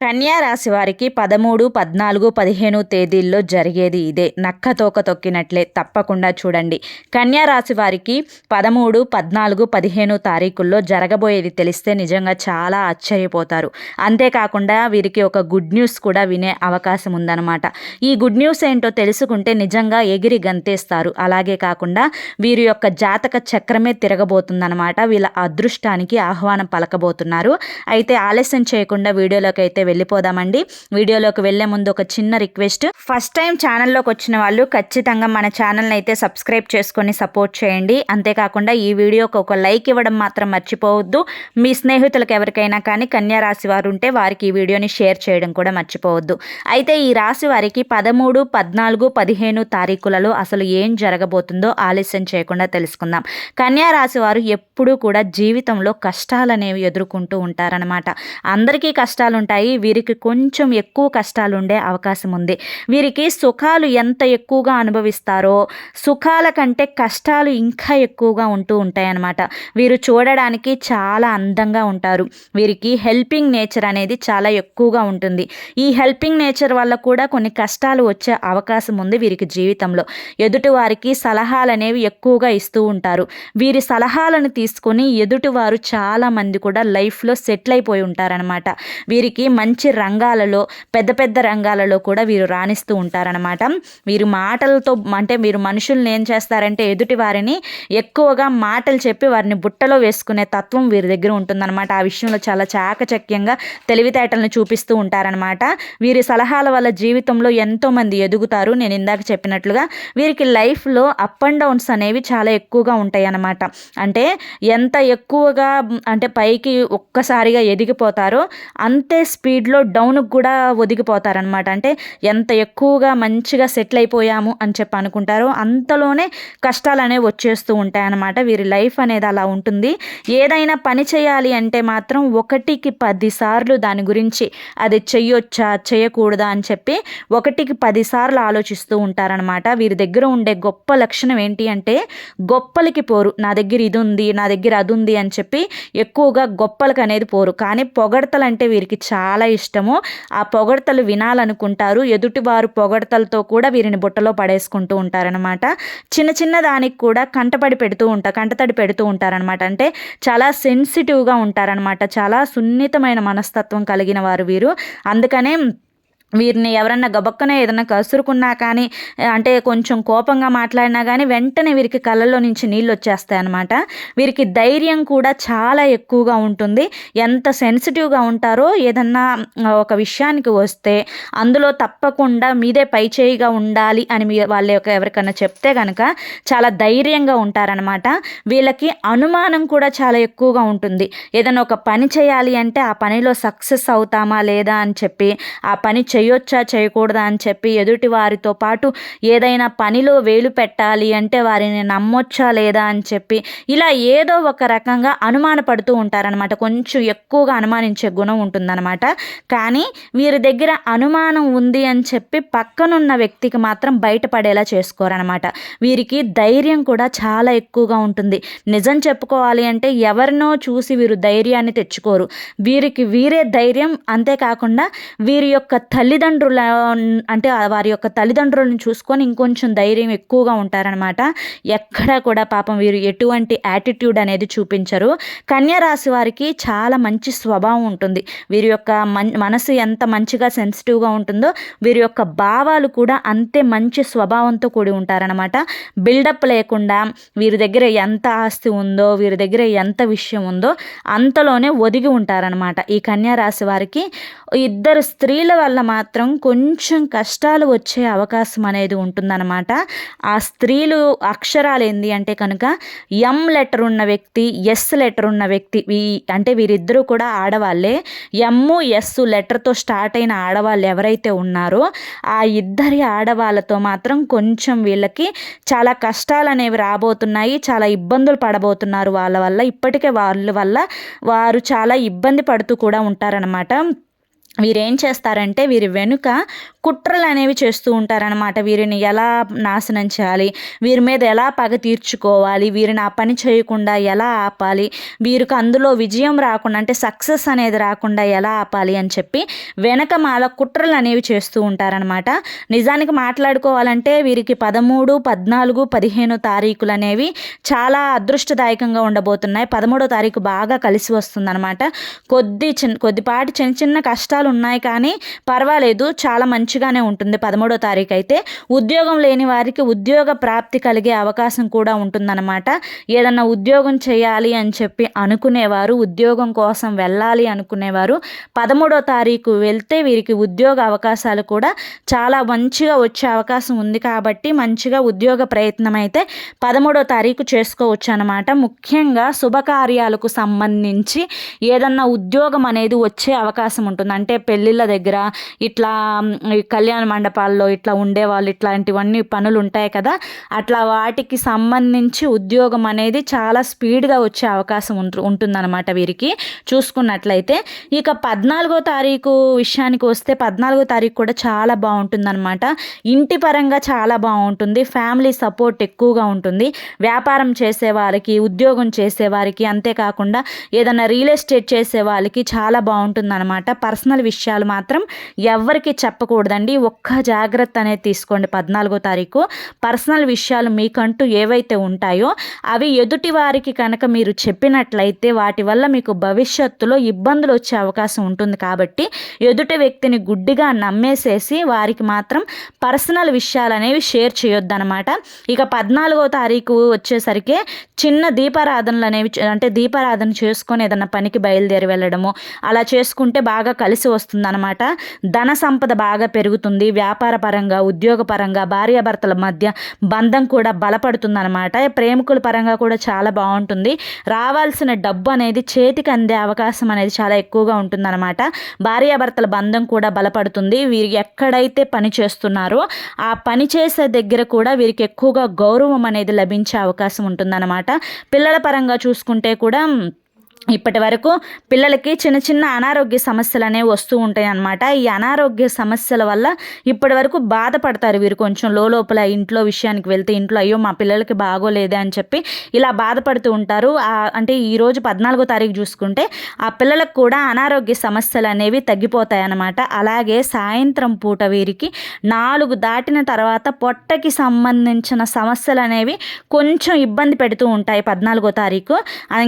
కన్యా రాశి వారికి పదమూడు పద్నాలుగు పదిహేను తేదీల్లో జరిగేది ఇదే. నక్క తోక తొక్కినట్లే తప్పకుండా చూడండి. కన్యా రాశి వారికి పదమూడు పద్నాలుగు పదిహేను తారీఖుల్లో జరగబోయేది తెలిస్తే నిజంగా చాలా ఆశ్చర్యపోతారు. అంతేకాకుండా వీరికి ఒక గుడ్ న్యూస్ కూడా వినే అవకాశం ఉందన్నమాట. ఈ గుడ్ న్యూస్ ఏంటో తెలుసుకుంటే నిజంగా ఎగిరి గంతేస్తారు. అలాగే కాకుండా వీరి యొక్క జాతక చక్రమే తిరగబోతుందన్నమాట. వీళ్ళ అదృష్టానికి ఆహ్వానం పలకబోతున్నారు. అయితే ఆలస్యం చేయకుండా వీడియోలోకి అయితే వెళ్ళిపోదామండి. వీడియోలోకి వెళ్ళే ముందు ఒక చిన్న రిక్వెస్ట్. ఫస్ట్ టైం ఛానల్లోకి వచ్చిన వాళ్ళు ఖచ్చితంగా మన ఛానల్ని అయితే సబ్స్క్రైబ్ చేసుకొని సపోర్ట్ చేయండి. అంతేకాకుండా ఈ వీడియోకి ఒక లైక్ ఇవ్వడం మాత్రం మర్చిపోవద్దు. మీ స్నేహితులకు ఎవరికైనా కానీ కన్యా రాశి వారు ఉంటే వారికి ఈ వీడియోని షేర్ చేయడం కూడా మర్చిపోవద్దు. అయితే ఈ రాశి వారికి పదమూడు పద్నాలుగు పదిహేను తారీఖులలో అసలు ఏం జరగబోతుందో ఆలస్యం చేయకుండా తెలుసుకుందాం. కన్యా రాశి వారు ఎప్పుడూ కూడా జీవితంలో కష్టాలు అనేవి ఎదుర్కొంటూ ఉంటారనమాట అందరికీ కష్టాలు ఉంటాయి వీరికి కొంచెం ఎక్కువ కష్టాలు ఉండే అవకాశం ఉంది వీరికి సుఖాలు ఎంత ఎక్కువగా అనుభవిస్తారో సుఖాల కంటే కష్టాలు ఇంకా ఎక్కువగా ఉంటూ ఉంటాయి అన్నమాట వీరు చూడడానికి చాలా అందంగా ఉంటారు. వీరికి హెల్పింగ్ నేచర్ అనేది చాలా ఎక్కువగా ఉంటుంది. ఈ హెల్పింగ్ నేచర్ వల్ల కూడా కొన్ని కష్టాలు వచ్చే అవకాశం ఉంది వీరికి జీవితంలో. ఎదుటి వారికి సలహాలు అనేవి ఎక్కువగా ఇస్తూ ఉంటారు. వీరి సలహాలను తీసుకొని ఎదుటివారు చాలా మంది కూడా లైఫ్లో సెటిల్ అయిపోయి ఉంటారనమాట వీరికి మంచి మంచి రంగాలలో పెద్ద పెద్ద రంగాలలో కూడా వీరు రాణిస్తూ ఉంటారనమాట వీరు మాటలతో అంటే మీరు మనుషుల్ని ఏం చేస్తారంటే ఎదుటి వారిని ఎక్కువగా మాటలు చెప్పి వారిని బుట్టలో వేసుకునే తత్వం వీరి దగ్గర ఉంటుందన్నమాట. ఆ విషయంలో చాలా చాకచక్యంగా తెలివితేటలను చూపిస్తూ ఉంటారనమాట వీరి సలహాల వల్ల జీవితంలో ఎంతోమంది ఎదుగుతారు. నేను ఇందాక చెప్పినట్లుగా వీరికి లైఫ్లో అప్ అండ్ డౌన్స్ అనేవి చాలా ఎక్కువగా ఉంటాయి అన్నమాట అంటే ఎంత ఎక్కువగా అంటే పైకి ఒక్కసారిగా ఎదిగిపోతారో అంతే స్పీడ్ స్పీడ్లో డౌన్కి కూడా ఒదిగిపోతారనమాట అంటే ఎంత ఎక్కువగా మంచిగా సెటిల్ అయిపోయాము అని చెప్పి అనుకుంటారో అంతలోనే కష్టాలు అనేవి వచ్చేస్తూ ఉంటాయన్నమాట. వీరి లైఫ్ అనేది అలా ఉంటుంది. ఏదైనా పని చేయాలి అంటే మాత్రం ఒకటికి పదిసార్లు దాని గురించి అది చెయ్యొచ్చా చేయకూడదా అని చెప్పి ఒకటికి పదిసార్లు ఆలోచిస్తూ ఉంటారనమాట వీరి దగ్గర ఉండే గొప్ప లక్షణం ఏంటి అంటే గొప్పలకి పోరు. నా దగ్గర ఇది ఉంది నా దగ్గర అది ఉంది అని చెప్పి ఎక్కువగా గొప్పలకు అనేది పోరు. కానీ పొగడతలు అంటే వీరికి చాలా ఇష్టము ఆ పొగడతలు వినాలనుకుంటారు. ఎదుటివారు పొగడతలతో కూడా వీరిని బుట్టలో పడేసుకుంటూ ఉంటారనమాట చిన్న చిన్న దానికి కూడా కంటపడి పెడుతూ ఉంటారు కంటతడి పెడుతూ ఉంటారనమాట అంటే చాలా సెన్సిటివ్గా ఉంటారనమాట చాలా సున్నితమైన మనస్తత్వం కలిగిన వారు వీరు. అందుకనే వీరిని ఎవరన్నా గబక్కనే ఏదైనా కసురుకున్నా కానీ అంటే కొంచెం కోపంగా మాట్లాడినా కానీ వెంటనే వీరికి కళ్ళల్లో నుంచి నీళ్ళు వచ్చేస్తాయి అనమాట వీరికి ధైర్యం కూడా చాలా ఎక్కువగా ఉంటుంది. ఎంత సెన్సిటివ్గా ఉంటారో ఏదన్నా ఒక విషయానికి వస్తే అందులో తప్పకుండా మీదే పై చేయిగా ఉండాలి అని మీ వాళ్ళ యొక్క ఎవరికైనా చెప్తే కనుక చాలా ధైర్యంగా ఉంటారనమాట వీళ్ళకి అనుమానం కూడా చాలా ఎక్కువగా ఉంటుంది. ఏదైనా ఒక పని చేయాలి అంటే ఆ పనిలో సక్సెస్ అవుతామా లేదా అని చెప్పి ఆ పని చేయొచ్చా చేయకూడదా అని చెప్పి ఎదుటి వారితో పాటు ఏదైనా పనిలో వేలు పెట్టాలి అంటే వారిని నమ్మొచ్చా లేదా అని చెప్పి ఇలా ఏదో ఒక రకంగా అనుమాన పడుతూ ఉంటారనమాట కొంచెం ఎక్కువగా అనుమానించే గుణం ఉంటుందన్నమాట. కానీ వీరి దగ్గర అనుమానం ఉంది అని చెప్పి పక్కనున్న వ్యక్తికి మాత్రం బయటపడేలా చేసుకోరనమాట వీరికి ధైర్యం కూడా చాలా ఎక్కువగా ఉంటుంది. నిజం చెప్పుకోవాలి అంటే ఎవరినో చూసి వీరు ధైర్యాన్ని తెచ్చుకోరు. వీరికి వీరే ధైర్యం అంతేకాకుండా వీరి యొక్క తల్లి తల్లిదండ్రుల అంటే వారి యొక్క తల్లిదండ్రులను చూసుకొని ఇంకొంచెం ధైర్యం ఎక్కువగా ఉంటారనమాట ఎక్కడ కూడా పాపం వీరు ఎటువంటి యాటిట్యూడ్ అనేది చూపించరు. కన్యా రాశి వారికి చాలా మంచి స్వభావం ఉంటుంది. వీరి యొక్క మనసు ఎంత మంచిగా సెన్సిటివ్గా ఉంటుందో వీరి యొక్క భావాలు కూడా అంతే మంచి స్వభావంతో కూడి ఉంటారనమాట బిల్డప్ లేకుండా వీరి దగ్గర ఎంత ఆస్తి ఉందో వీరి దగ్గర ఎంత విషయం ఉందో అంతలోనే ఒదిగి ఉంటారనమాట ఈ కన్యా రాశి వారికి ఇద్దరు స్త్రీల వల్ల మాత్రం కొంచెం కష్టాలు వచ్చే అవకాశం అనేది ఉంటుందన్నమాట. ఆ స్త్రీలు అక్షరాలు ఏంది అంటే కనుక ఎం లెటర్ ఉన్న వ్యక్తి ఎస్ లెటర్ ఉన్న వ్యక్తి ఈ అంటే వీరిద్దరూ కూడా ఆడవాళ్ళే. ఎమ్ము ఎస్ లెటర్తో స్టార్ట్ అయిన ఆడవాళ్ళు ఎవరైతే ఉన్నారో ఆ ఇద్దరి ఆడవాళ్ళతో మాత్రం కొంచెం వీళ్ళకి చాలా కష్టాలు అనేవి రాబోతున్నాయి చాలా ఇబ్బందులు పడబోతున్నారు వాళ్ళ వల్ల. ఇప్పటికే వాళ్ళ వల్ల వారు చాలా ఇబ్బంది పడుతూ కూడా ఉంటారనమాట వీరేం చేస్తారంటే వీరి వెనుక కుట్రలు అనేవి చేస్తూ ఉంటారనమాట వీరిని ఎలా నాశనం చేయాలి? వీరి మీద ఎలా పగ తీర్చుకోవాలి? వీరిని ఆ పని చేయకుండా ఎలా ఆపాలి? వీరికి అందులో విజయం రాకుండా అంటే సక్సెస్ అనేది రాకుండా ఎలా ఆపాలి అని చెప్పి వెనక మాల కుట్రలు అనేవి చేస్తూ ఉంటారనమాట నిజానికి మాట్లాడుకోవాలంటే వీరికి పదమూడు పద్నాలుగు పదిహేను తారీఖులు అనేవి చాలా అదృష్టదాయకంగా ఉండబోతున్నాయి. పదమూడో తారీఖు బాగా కలిసి వస్తుందన్నమాట. కొద్ది చిన్న కొద్దిపాటి చిన్న చిన్న కష్టాలు ఉన్నాయి కానీ పర్వాలేదు. చాలా మంచి మంచిగానే ఉంటుంది. పదమూడో తారీఖు అయితే ఉద్యోగం లేని వారికి ఉద్యోగ ప్రాప్తి కలిగే అవకాశం కూడా ఉంటుందన్నమాట. ఏదన్నా ఉద్యోగం చేయాలి అని చెప్పి అనుకునేవారు ఉద్యోగం కోసం వెళ్ళాలి అనుకునేవారు పదమూడో తారీఖు వెళ్తే వీరికి ఉద్యోగ అవకాశాలు కూడా చాలా మంచిగా వచ్చే అవకాశం ఉంది కాబట్టి మంచిగా ఉద్యోగ ప్రయత్నం అయితే పదమూడో తారీఖు చేసుకోవచ్చు అనమాట ముఖ్యంగా శుభకార్యాలకు సంబంధించి ఏదన్నా ఉద్యోగం అనేది వచ్చే అవకాశం ఉంటుంది. అంటే పెళ్ళిళ్ళ దగ్గర ఇట్లా కళ్యాణ మండపాల్లో ఇట్లా ఉండేవాళ్ళు ఇట్లాంటివన్నీ పనులు ఉంటాయి కదా. అట్లా వాటికి సంబంధించి ఉద్యోగం అనేది చాలా స్పీడ్గా వచ్చే అవకాశం ఉంటు ఉంటుందన్నమాట వీరికి. చూసుకున్నట్లయితే ఇక పద్నాలుగో తారీఖు విషయానికి వస్తే పద్నాలుగో తారీఖు కూడా చాలా బాగుంటుందన్నమాట. ఇంటి పరంగా చాలా బాగుంటుంది. ఫ్యామిలీ సపోర్ట్ ఎక్కువగా ఉంటుంది. వ్యాపారం చేసే వారికి ఉద్యోగం చేసే వారికి అంతేకాకుండా ఏదైనా రియల్ ఎస్టేట్ చేసే వాళ్ళకి చాలా బాగుంటుందన్నమాట. పర్సనల్ విషయాలు మాత్రం ఎవరికి చెప్పకూడదు. చెప్పకూడదండి. ఒక్క జాగ్రత్త అనేది తీసుకోండి పద్నాలుగో తారీఖు. పర్సనల్ విషయాలు మీకంటూ ఏవైతే ఉంటాయో అవి ఎదుటి వారికి కనుక మీరు చెప్పినట్లయితే వాటి వల్ల మీకు భవిష్యత్తులో ఇబ్బందులు వచ్చే అవకాశం ఉంటుంది కాబట్టి ఎదుటి వ్యక్తిని గుడ్డిగా నమ్మేసేసి వారికి మాత్రం పర్సనల్ విషయాలు అనేవి షేర్ చేయొద్దనమాట ఇక పద్నాలుగో తారీఖు వచ్చేసరికి చిన్న దీపారాధనలు అనేవి అంటే దీపారాధన చేసుకొని ఏదన్నా పనికి బయలుదేరి వెళ్ళడము అలా చేసుకుంటే బాగా కలిసి వస్తుందన్నమాట. ధన సంపద బాగా పెరుగుతుంది. వ్యాపార పరంగా ఉద్యోగ పరంగా భార్యాభర్తల మధ్య బంధం కూడా బలపడుతుందన్నమాట. ప్రేమికుల పరంగా కూడా చాలా బాగుంటుంది. రావాల్సిన డబ్బు అనేది చేతికి అందే అవకాశం అనేది చాలా ఎక్కువగా ఉంటుందన్నమాట. భార్యాభర్తల బంధం కూడా బలపడుతుంది. వీరు ఎక్కడైతే పని చేస్తున్నారో ఆ పని చేసే దగ్గర కూడా వీరికి ఎక్కువగా గౌరవం అనేది లభించే అవకాశం ఉంటుందన్నమాట. పిల్లల పరంగా చూసుకుంటే కూడా ఇప్పటి వరకు పిల్లలకి చిన్న చిన్న అనారోగ్య సమస్యలు అనేవి వస్తూ ఉంటాయి అన్నమాట ఈ అనారోగ్య సమస్యల వల్ల ఇప్పటి వరకు బాధపడతారు వీరు కొంచెం లోపల ఇంట్లో విషయానికి వెళ్తే ఇంట్లో అయ్యో మా పిల్లలకి బాగోలేదే అని చెప్పి ఇలా బాధపడుతూ ఉంటారు. అంటే ఈరోజు పద్నాలుగో తారీఖు చూసుకుంటే ఆ పిల్లలకు కూడా అనారోగ్య సమస్యలు అనేవి తగ్గిపోతాయి అన్నమాట అలాగే సాయంత్రం పూట వీరికి నాలుగు దాటిన తర్వాత పొట్టకి సంబంధించిన సమస్యలు అనేవి కొంచెం ఇబ్బంది పెడుతూ ఉంటాయి పద్నాలుగో తారీఖు.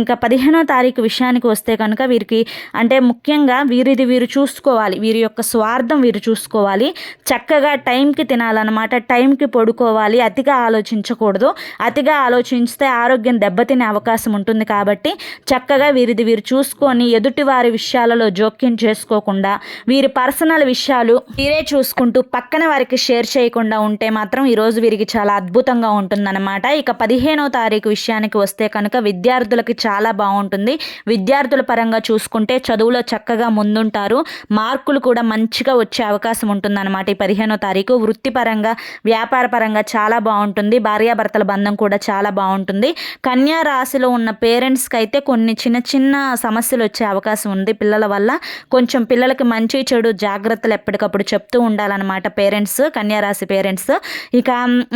ఇంకా పదిహేనో తారీఖు విషయానికి వస్తే కనుక వీరికి అంటే ముఖ్యంగా వీరిది వీరు చూసుకోవాలి. వీరి యొక్క స్వార్థం వీరు చూసుకోవాలి. చక్కగా టైంకి తినాలన్నమాట. టైంకి పడుకోవాలి. అతిగా ఆలోచించకూడదు. అతిగా ఆలోచిస్తే ఆరోగ్యం దెబ్బతినే అవకాశం ఉంటుంది కాబట్టి చక్కగా వీరిది వీరు చూసుకొని ఎదుటి వారి విషయాలలో జోక్యం చేసుకోకుండా వీరి పర్సనల్ విషయాలు వీరే చూసుకుంటూ పక్కన వారికి షేర్ చేయకుండా ఉంటే మాత్రం ఈరోజు వీరికి చాలా అద్భుతంగా ఉంటుందన్నమాట. ఇక పదిహేనో తారీఖు విషయానికి వస్తే కనుక విద్యార్థులకి చాలా బాగుంటుంది. విద్యార్థుల పరంగా చూసుకుంటే చదువులో చక్కగా ముందుంటారు. మార్కులు కూడా మంచిగా వచ్చే అవకాశం ఉంటుందన్నమాట ఈ పదిహేనో తారీఖు. వృత్తిపరంగా వ్యాపార పరంగా చాలా బాగుంటుంది. భార్యాభర్తల బంధం కూడా చాలా బాగుంటుంది. కన్యా రాశిలో ఉన్న పేరెంట్స్కి అయితే కొన్ని చిన్న చిన్న సమస్యలు వచ్చే అవకాశం ఉంది పిల్లల వల్ల. కొంచెం పిల్లలకి మంచి చెడు జాగ్రత్తలు ఎప్పటికప్పుడు చెప్తూ ఉండాలన్నమాట పేరెంట్స్ కన్యారాశి పేరెంట్స్. ఇక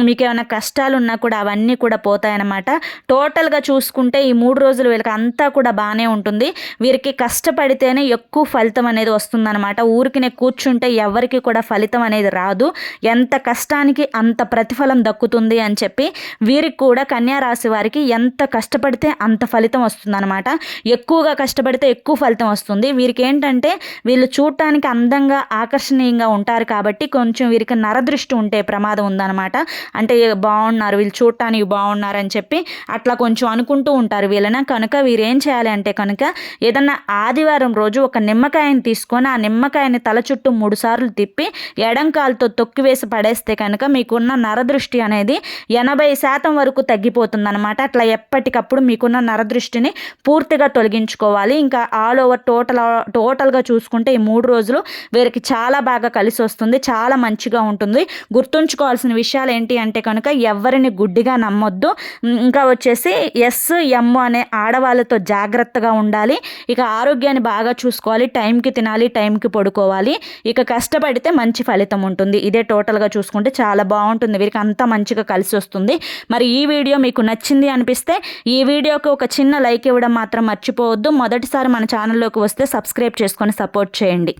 మీకు ఏమైనా కష్టాలు ఉన్నా కూడా అవన్నీ కూడా పోతాయన్నమాట. టోటల్గా చూసుకుంటే ఈ మూడు రోజులు వీళ్ళకి అంతా కూడా బాగానే ఉంటుంది. వీరికి కష్టపడితేనే ఎక్కువ ఫలితం అనేది వస్తుందన్నమాట. ఊరికినే కూర్చుంటే ఎవరికి కూడా ఫలితం అనేది రాదు. ఎంత కష్టానికి అంత ప్రతిఫలం దక్కుతుంది అని చెప్పి వీరికి కూడా కన్యారాశి వారికి ఎంత కష్టపడితే అంత ఫలితం వస్తుందన్నమాట. ఎక్కువగా కష్టపడితే ఎక్కువ ఫలితం వస్తుంది. వీరికి ఏంటంటే వీళ్ళు చూడటానికి అందంగా ఆకర్షణీయంగా ఉంటారు కాబట్టి కొంచెం వీరికి నరదృష్టి ఉంటే ప్రమాదం ఉందన్నమాట. అంటే బాగున్నారు వీళ్ళు చూడటానికి బాగున్నారు అని చెప్పి అట్లా కొంచెం అనుకుంటూ ఉంటారు వీళ్ళన. కనుక వీరేం చేయాలి అంటే కనుక ఏదన్నా ఆదివారం రోజు ఒక నిమ్మకాయని తీసుకొని ఆ నిమ్మకాయని తల చుట్టూ మూడు సార్లు తిప్పి ఎడంకాలతో తొక్కివేసి పడేస్తే కనుక మీకున్న నరదృష్టి అనేది ఎనభై శాతం వరకు తగ్గిపోతుంది అనమాట అట్లా ఎప్పటికప్పుడు మీకున్న నరదృష్టిని పూర్తిగా తొలగించుకోవాలి. ఇంకా ఆల్ ఓవర్ టోటల్ టోటల్గా చూసుకుంటే ఈ మూడు రోజులు వీరికి చాలా బాగా కలిసి వస్తుంది. చాలా మంచిగా ఉంటుంది. గుర్తుంచుకోవాల్సిన విషయాలు ఏంటి అంటే కనుక ఎవరిని గుడ్డిగా నమ్మొద్దు. ఇంకా వచ్చేసి ఎస్ ఎమ్ అనే ఆడవాళ్ళతో జాగ్రత్త జాగ్రత్తగా ఉండాలి. ఇక ఆరోగ్యాన్ని బాగా చూసుకోవాలి. టైంకి తినాలి టైంకి పడుకోవాలి. ఇక కష్టపడితే మంచి ఫలితం ఉంటుంది. ఇదే టోటల్గా చూసుకుంటే చాలా బాగుంటుంది. వీరికి అంతా మంచిగా కలిసి వస్తుంది. మరి ఈ వీడియో మీకు నచ్చింది అనిపిస్తే ఈ వీడియోకి ఒక చిన్న లైక్ ఇవ్వడం మాత్రం మర్చిపోవద్దు. మొదటిసారి మన ఛానల్లోకి వస్తే సబ్స్క్రైబ్ చేసుకొని సపోర్ట్ చేయండి.